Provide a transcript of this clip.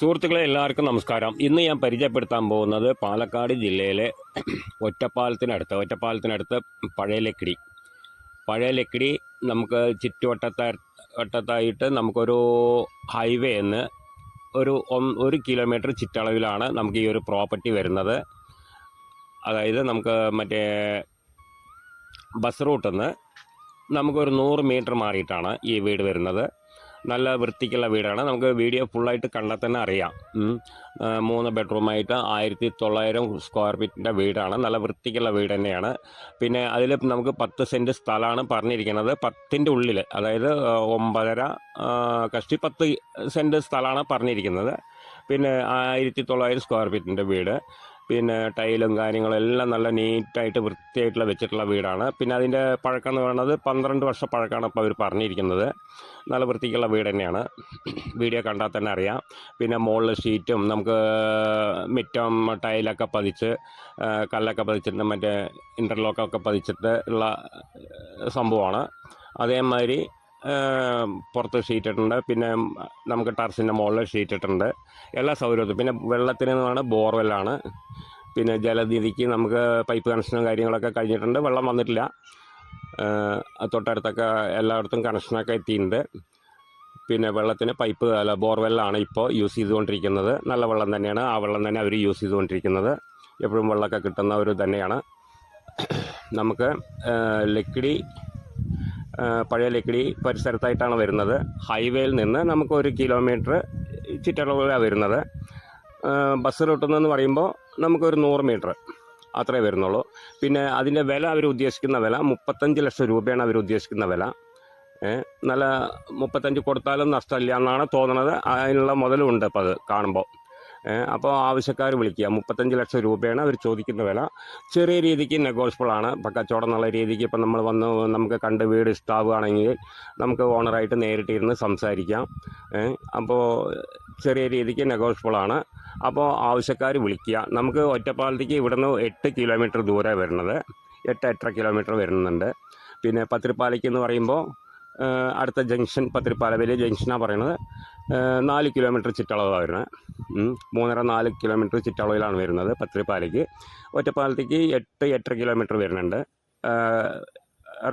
സുഹൃത്തുക്കളെ എല്ലാവർക്കും നമസ്കാരം. ഇന്ന് ഞാൻ പരിചയപ്പെടുത്താൻ പോകുന്നത് പാലക്കാട് ജില്ലയിലെ ഒറ്റപ്പാലത്തിനടുത്ത് ഒറ്റപ്പാലത്തിനടുത്ത് പഴയ ലക്കിടി പഴയ ലക്കിടി നമുക്ക് ചുറ്റുവട്ടത്ത വട്ടത്തായിട്ട് നമുക്കൊരു ഹൈവേ എന്ന് ഒരു ഒരു കിലോമീറ്റർ ചുറ്റളവിലാണ് നമുക്ക് ഈ ഒരു പ്രോപ്പർട്ടി വരുന്നത്. അതായത് നമുക്ക് മറ്റേ ബസ് റൂട്ടിൽ നിന്ന് നമുക്കൊരു നൂറ് മീറ്റർ മാറിയിട്ടാണ് ഈ വീട് വരുന്നത്. നല്ല വൃത്തിക്കുള്ള വീടാണ്. നമുക്ക് വീഡിയോ ഫുള്ളായിട്ട് കണ്ടാൽ തന്നെ അറിയാം. മൂന്ന് ബെഡ്റൂമായിട്ട് ആയിരത്തി തൊള്ളായിരം സ്ക്വയർ ഫീറ്റിന്റെ വീടാണ്. നല്ല വൃത്തിക്കുള്ള വീട് തന്നെയാണ്. പിന്നെ അതിൽ നമുക്ക് പത്ത് സെന്റ് സ്ഥലമാണ് പറഞ്ഞിരിക്കുന്നത്. പത്തിന്റെ ഉള്ളിൽ അതായത് ഒമ്പതര കഷ്ടി പത്ത് സെന്റ് സ്ഥലമാണ് പറഞ്ഞിരിക്കുന്നത്. പിന്നെ ആയിരത്തി തൊള്ളായിരം സ്ക്വയർ ഫീറ്റിന്റെ വീട്. പിന്നെ ടൈലും കാര്യങ്ങളെല്ലാം നല്ല നീറ്റായിട്ട് വൃത്തിയായിട്ടുള്ള വെച്ചിട്ടുള്ള വീടാണ്. പിന്നെ അതിന്റെ പഴക്കം എന്ന് പറയുന്നത് പന്ത്രണ്ട് വർഷ പഴക്കമാണ് അപ്പോൾ അവർ പറഞ്ഞിരിക്കുന്നത്. നല്ല വൃത്തിക്കുള്ള വീട് തന്നെയാണ്. വീഡിയോ കണ്ടാൽ തന്നെ അറിയാം. പിന്നെ മുകളിൽ ഷീറ്റും നമുക്ക് മിറ്റം ടൈലൊക്കെ പതിച്ച് കല്ലൊക്കെ പതിച്ചിട്ട് മറ്റേ ഇന്റർലോക്കൊക്കെ പതിച്ചിട്ട് ഉള്ള സംഭവമാണ്. അതേമാതിരി പുറത്ത് ഷീറ്റ് ഇട്ടിട്ടുണ്ട് പിന്നെ നമുക്ക് ടർസിന്റെ മുകളിൽ ഷീറ്റ് ഇട്ടിട്ടുണ്ട് എല്ലാ സൗകര്യവും. പിന്നെ വെള്ളത്തിന് എന്ന് ബോർവെല്ലാണ്. പിന്നെ ജലനിധിക്ക് നമുക്ക് പൈപ്പ് കണക്ഷനും കാര്യങ്ങളൊക്കെ കഴിഞ്ഞിട്ടുണ്ട്. വെള്ളം വന്നിട്ടില്ല. തൊട്ടടുത്തൊക്കെ എല്ലായിടത്തും കണക്ഷനൊക്കെ എത്തിയിട്ടുണ്ട്. പിന്നെ വെള്ളത്തിന് പൈപ്പ് അല്ല ബോർവെല്ലാണ് ഇപ്പോൾ യൂസ് ചെയ്തുകൊണ്ടിരിക്കുന്നത്. നല്ല വെള്ളം തന്നെയാണ്. ആ വെള്ളം തന്നെ അവർ യൂസ് ചെയ്തുകൊണ്ടിരിക്കുന്നത്. എപ്പോഴും വെള്ളമൊക്കെ കിട്ടുന്ന ഒരു തന്നെയാണ്. നമുക്ക് ലക്കിടി പഴയ ലക്കിടി പരിസരത്തായിട്ടാണ് വരുന്നത്. ഹൈവേയിൽ നിന്ന് നമുക്ക് ഒരു കിലോമീറ്റർ ചുറ്റളവിലാണ് വരുന്നത്. ബസ് റൂട്ടിൽ നിന്ന് പറയുമ്പോൾ നമുക്കൊരു നൂറ് മീറ്റർ അത്രേ വരുന്നുള്ളൂ. പിന്നെ അതിന്റെ വില അവർ ഉദ്ദേശിക്കുന്ന വില മുപ്പത്തഞ്ച് ലക്ഷം രൂപയാണ് അവർ ഉദ്ദേശിക്കുന്ന വില. നല്ല മുപ്പത്തഞ്ച് കൊടുത്താലും നഷ്ടമില്ല എന്നാണ് തോന്നുന്നത് അതിനുള്ള മുതലുണ്ട് ഇപ്പോൾ അത് കാണുമ്പോൾ അപ്പോൾ ആവശ്യക്കാർ വിളിക്കുക. മുപ്പത്തഞ്ച് ലക്ഷം രൂപയാണ് അവർ ചോദിക്കുന്ന വില. ചെറിയ രീതിക്ക് നെഗോഷ്യബിൾ ആണ്. ഇപ്പം കച്ചവടം എന്നുള്ള രീതിക്ക് ഇപ്പം നമ്മൾ വന്ന് നമുക്ക് കണ്ട് വീട് ഇഷ്ടമാവുകയാണെങ്കിൽ നമുക്ക് ഓണറായിട്ട് നേരിട്ട് ഇരുന്ന് സംസാരിക്കാം. അപ്പോൾ ചെറിയ രീതിക്ക് നെഗോഷ്യബിൾ ആണ്. അപ്പോൾ ആവശ്യക്കാർ വിളിക്കുക. നമുക്ക് ഒറ്റപ്പാലത്തേക്ക് ഇവിടുന്ന് എട്ട് കിലോമീറ്റർ ദൂരെ വരുന്നത്. എട്ട് എട്ടര കിലോമീറ്റർ വരുന്നുണ്ട്. പിന്നെ പത്തിരിപ്പാലയ്ക്ക് എന്ന് പറയുമ്പോൾ അടുത്ത ജംഗ്ഷൻ പത്തിരിപ്പാല വലിയ ജംഗ്ഷനാണ് പറയുന്നത് നാല് കിലോമീറ്റർ ചുറ്റളവാണ് വരുന്നത്. മൂന്നര നാല് കിലോമീറ്റർ ചുറ്റളവിലാണ് വരുന്നത് പത്തിരിപ്പാലയ്ക്ക്. ഒറ്റപ്പാലത്തേക്ക് എട്ട് എട്ടര കിലോമീറ്റർ വരുന്നുണ്ട്.